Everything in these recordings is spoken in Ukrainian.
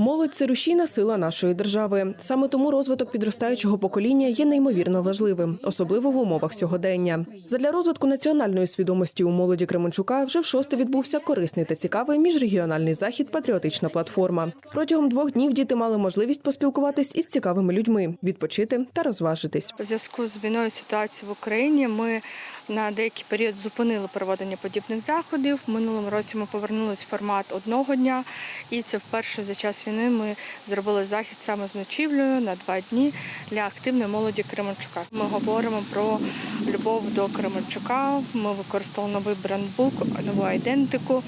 Молодь це рушійна сила нашої держави. Саме тому розвиток підростаючого покоління є неймовірно важливим, особливо в умовах сьогодення. Задля розвитку національної свідомості у молоді Кременчука вже в шосте відбувся корисний та цікавий міжрегіональний захід Патріотична платформа. Протягом двох днів діти мали можливість поспілкуватись із цікавими людьми, відпочити та розважитись. У зв'язку з війною ситуацією в Україні ми на деякий період зупинили проведення подібних заходів. В минулому році ми повернулись в формат одного дня, і це вперше за час війни ми зробили захід саме з ночівлею на два дні для активної молоді Кременчука. Ми говоримо про любов до Кременчука. Ми використовували новий брендбук, нову айдентику.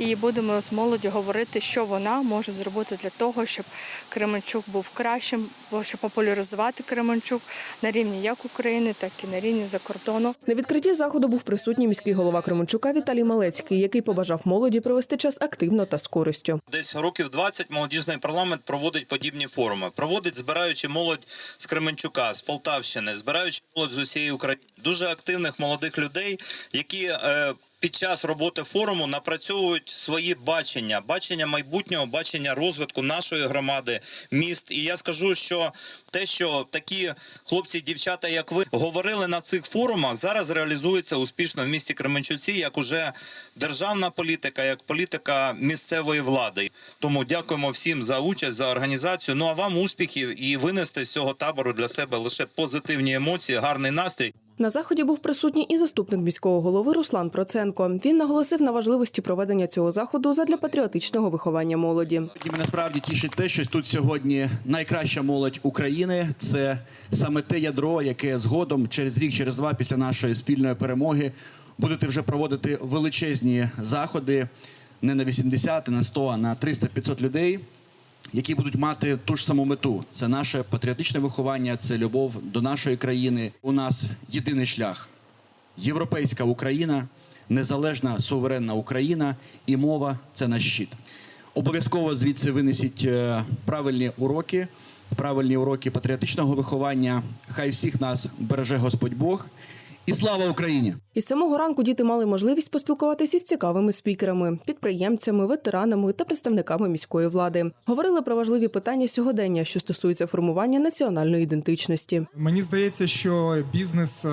І будемо з молоддю говорити, що вона може зробити для того, щоб Кременчук був кращим, щоб популяризувати Кременчук на рівні як України, так і на рівні за кордону. На відкритті заходу був присутній міський голова Кременчука Віталій Малецький, який побажав молоді провести час активно та з користю. Десь років 20 молодіжний парламент проводить подібні форуми. Проводить, збираючи молодь з Кременчука, з Полтавщини, збираючи молодь з усієї України. Дуже активних молодих людей, які е, під час роботи форуму напрацьовують свої бачення, бачення майбутнього, бачення розвитку нашої громади, міст. І я скажу, що те, що такі хлопці і дівчата, як ви, говорили на цих форумах, зараз реалізується успішно в місті Кременчуці, як уже державна політика, як політика місцевої влади. Тому дякуємо всім за участь, за організацію. Ну а вам успіхів і винести з цього табору для себе лише позитивні емоції, гарний настрій. На заході був присутній і заступник міського голови Руслан Проценко. Він наголосив на важливості проведення цього заходу задля патріотичного виховання молоді. Мене справді тішить те, що тут сьогодні найкраща молодь України. Це саме те ядро, яке згодом через рік, через два, після нашої спільної перемоги, будете вже проводити величезні заходи не на 80, не на 100, а на 300-500 людей, які будуть мати ту ж саму мету. Це наше патріотичне виховання, це любов до нашої країни. У нас єдиний шлях європейська Україна, незалежна суверенна Україна і мова це наш щит. Обов'язково звідси винесіть е, правильні уроки, правильні уроки патріотичного виховання. Хай всіх нас береже Господь Бог. І слава Україні! Із самого ранку діти мали можливість поспілкуватися із цікавими спікерами, підприємцями, ветеранами та представниками міської влади. Говорили про важливі питання сьогодення, що стосуються формування національної ідентичності. Мені здається, що бізнес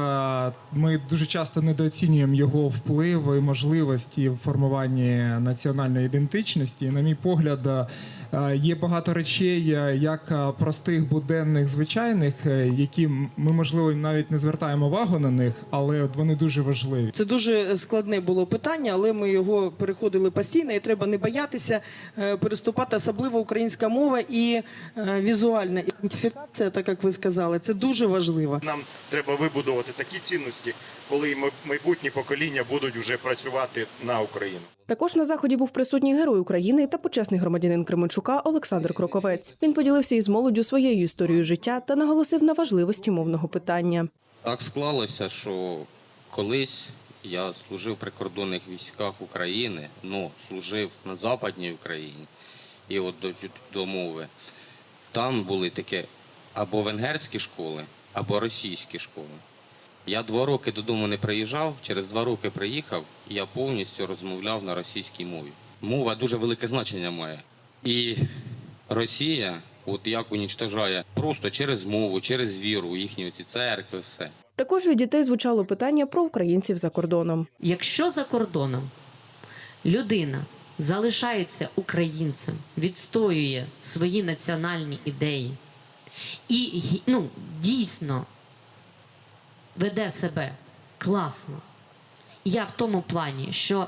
ми дуже часто недооцінюємо його вплив і можливості в формуванні національної ідентичності. І, на мій погляд, а, є багато речей, як простих буденних звичайних, е, які ми можливо навіть не звертаємо увагу на них, але вони дуже важливі. Це дуже складне було питання, але ми його переходили постійно, і треба не боятися е, переступати, особливо українська мова і е, візуальна ідентифікація, так як ви сказали, це дуже важливо. Нам треба вибудувати такі цінності, коли майбутні покоління будуть вже працювати на Україну. Також на заході був присутній герой України та почесний громадянин Кременчука Олександр Кроковець. Він поділився із молоддю своєю історією життя та наголосив на важливості мовного питання. Так склалося, що колись я служив в прикордонних військах України, ну, служив на Западній Україні, і от до, до мови. Там були такі або венгерські школи, або російські школи. Я два роки додому не приїжджав, через два роки приїхав, і я повністю розмовляв на російській мові. Мова дуже велике значення має. І Росія, от як унічтожає просто через мову, через віру, їхні ці церкви, все. Також від дітей звучало питання про українців за кордоном. Якщо за кордоном людина залишається українцем, відстоює свої національні ідеї і ну, дійсно веде себе класно, я в тому плані, що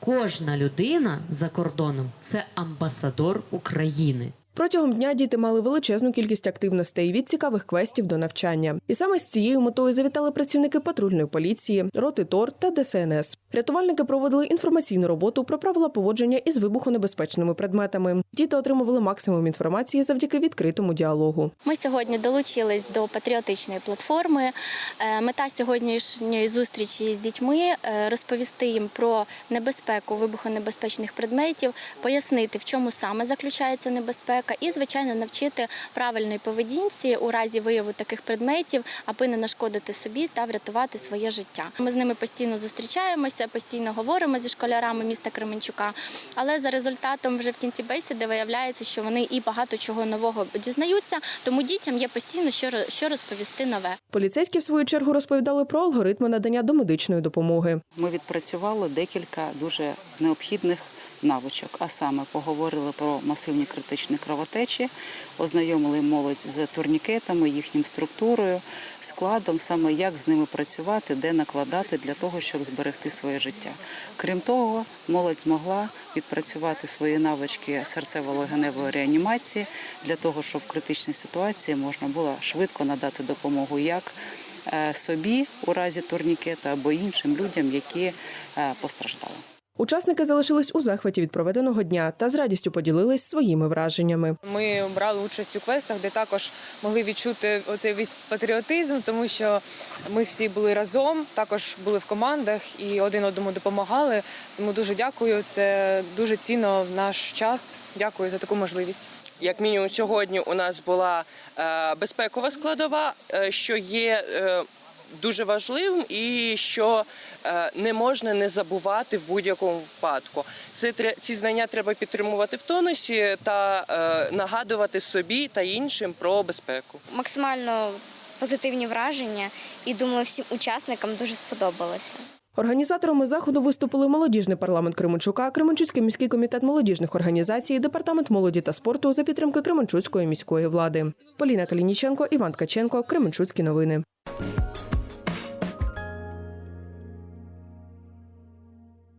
кожна людина за кордоном це амбасадор України. Протягом дня діти мали величезну кількість активностей від цікавих квестів до навчання. І саме з цією метою завітали працівники патрульної поліції, роти ТОР та ДСНС. Рятувальники проводили інформаційну роботу про правила поводження із вибухонебезпечними предметами. Діти отримували максимум інформації завдяки відкритому діалогу. Ми сьогодні долучились до патріотичної платформи. Е, Мета сьогоднішньої зустрічі з дітьми е, розповісти їм про небезпеку вибухонебезпечних предметів, пояснити, в чому саме заключається небезпека, безпека, і звичайно навчити правильної поведінці у разі вияву таких предметів, аби не нашкодити собі та врятувати своє життя. Ми з ними постійно зустрічаємося, постійно говоримо зі школярами міста Кременчука. Але за результатом вже в кінці бесіди виявляється, що вони і багато чого нового дізнаються, тому дітям є постійно що розповісти нове. Поліцейські в свою чергу розповідали про алгоритми надання домедичної допомоги. Ми відпрацювали декілька дуже необхідних навичок, а саме поговорили про масивні критичні кровотечі, ознайомили молодь з турнікетами, їхнім структурою, складом, саме як з ними працювати, де накладати для того, щоб зберегти своє життя. Крім того, молодь змогла відпрацювати свої навички серцево-легеневої реанімації для того, щоб в критичній ситуації можна було швидко надати допомогу як е, собі у разі турнікету або іншим людям, які е, постраждали. Учасники залишились у захваті від проведеного дня та з радістю поділились своїми враженнями. Ми брали участь у квестах, де також могли відчути оцей весь патріотизм, тому що ми всі були разом, також були в командах і один одному допомагали. Тому дуже дякую. Це дуже цінно в наш час. Дякую за таку можливість. як мінімум сьогодні у нас була е, безпекова складова, е, що є е, дуже важливим і що е, не можна не забувати в будь-якому випадку. Це ці знання треба підтримувати в тонусі та е, нагадувати собі та іншим про безпеку. Максимально позитивні враження, і думаю, всім учасникам дуже сподобалося. Організаторами заходу виступили молодіжний парламент Кременчука, Кременчуцький міський комітет молодіжних організацій, департамент молоді та спорту за підтримки Кременчуцької міської влади. Поліна Калініченко, Іван Ткаченко, Кременчуцькі новини.